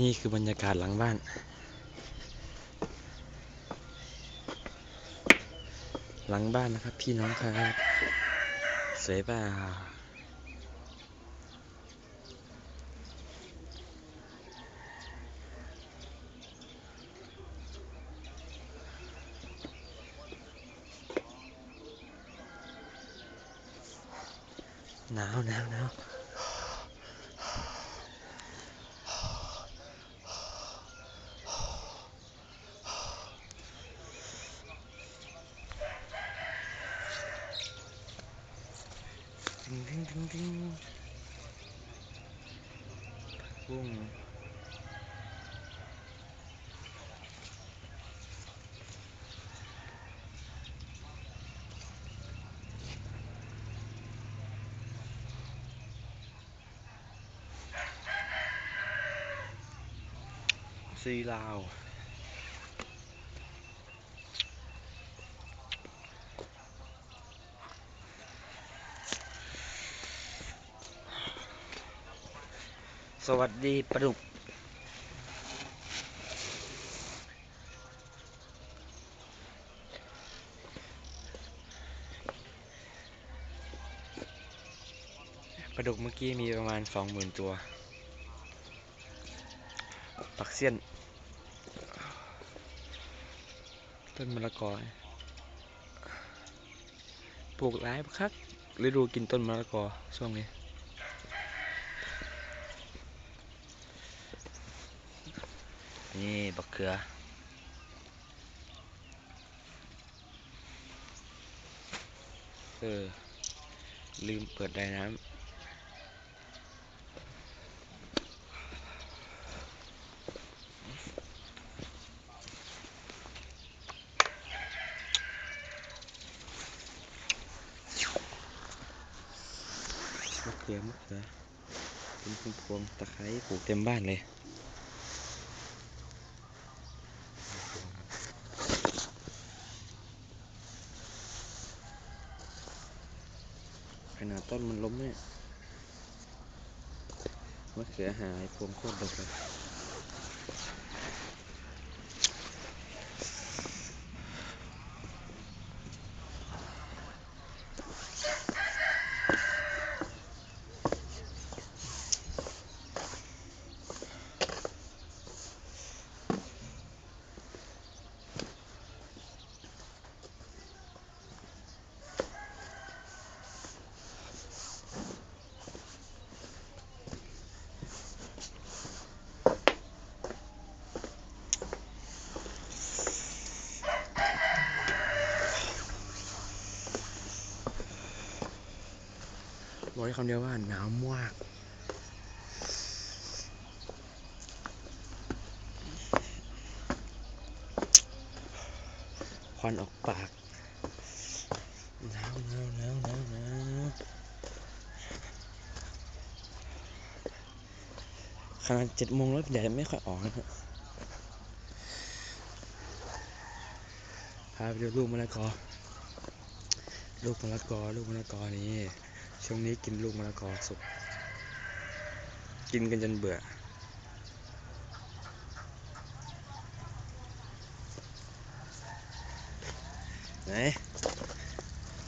นี่คือบรรยากาศหลังบ้าน หลังบ้านนะครับพี่น้องครับ สวยป่าหนาวหนาวหนาว ดึงดึงดึงดึงบุ้งซีลาว สวัสดีปลาดุกปลาดุกเมื่อกี้มีประมาณสองหมื่นตัว ปักเสี้ยน ต้นมะละกอ ปลูกหลายคักฤดูกินต้นมะละกอช่วงนี้ นี่บักเขือเออ ลืมเปิดไดน้ำมะเขือมะเขือเป็นพวงตะไคร้ปลูกเต็มบ้านเลย ข นาดต้นมันล้มเนี่ยมะเขือหายพวงโคตรดกเลย บอกได้คำเดียวว่าหนาวมากควันออกปากหนาวหนาวหนาวหนาวหนาวขนาดเจ็ดโมงรถใหญ่ไม่ค่อยออกนะครับพาไปดูลูกมะละกอลูกมะละกอลูกมะละกอนี่ ช่วงนี้กินลูกมะละกอสุก กินกันจนเบื่อ ไหน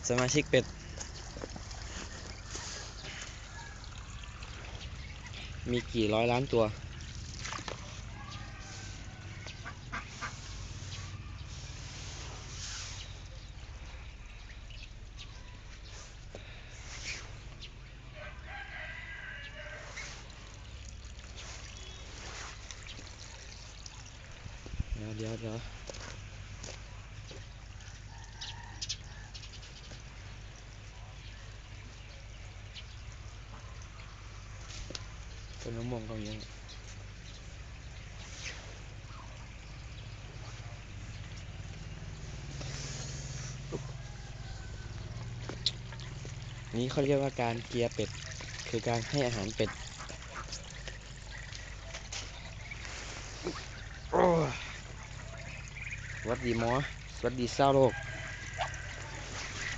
สมาชิกเป็ด มีกี่ร้อยล้านตัว เดี๋ยวเดี๋ยวเดี๋ยวต้นมะม่วงก็มีนี่เขาเรียกว่าการเกียร์เป็ด คือการให้อาหารเป็ดโอ้ วัสดีหมอ สวัสดีเศร้าวโลก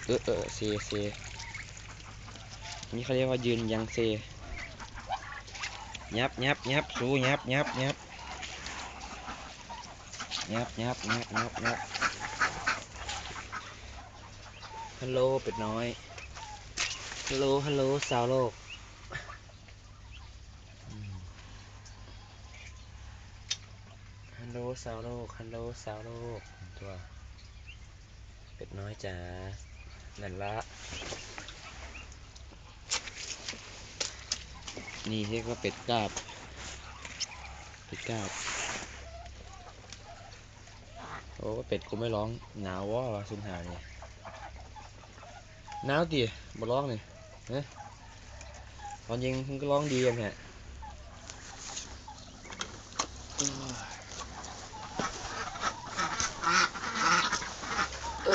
เออเออเซเซนี่เขาเรียกว่ายืนยังเซยับยับยับสู้ยับยับยับยับยับยับยับยับฮัลโหลเป็ดน้อย ฮัลโหลฮัลโหลสาวโลกอืม ฮัลโหลสาวโลกฮัลโหลสาวโลกตัวเป็ดน้อยจ๋านั่นละ นี่เรียกว่าเป็ดกาบ เป็ดกาบ โอ้เป็ดกูไม่ร้อง หนาววะวะสุนหานี่หนาวดิมาร้องนี่เฮ้ยตอนยิงมึงก็ร้องดีกันแหละเอ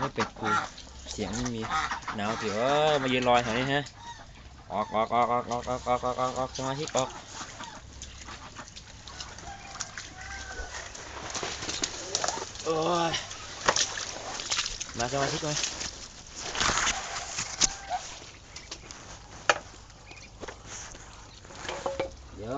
ไม่เป็ดกูเสียงไม่มีหนาวเผิวมายืนลอยแถวนี้ฮะกออกออกออกออกออกออกออกออกออกสมาธิออกโอ้ยมาสมาธิไหมเดี๋ยว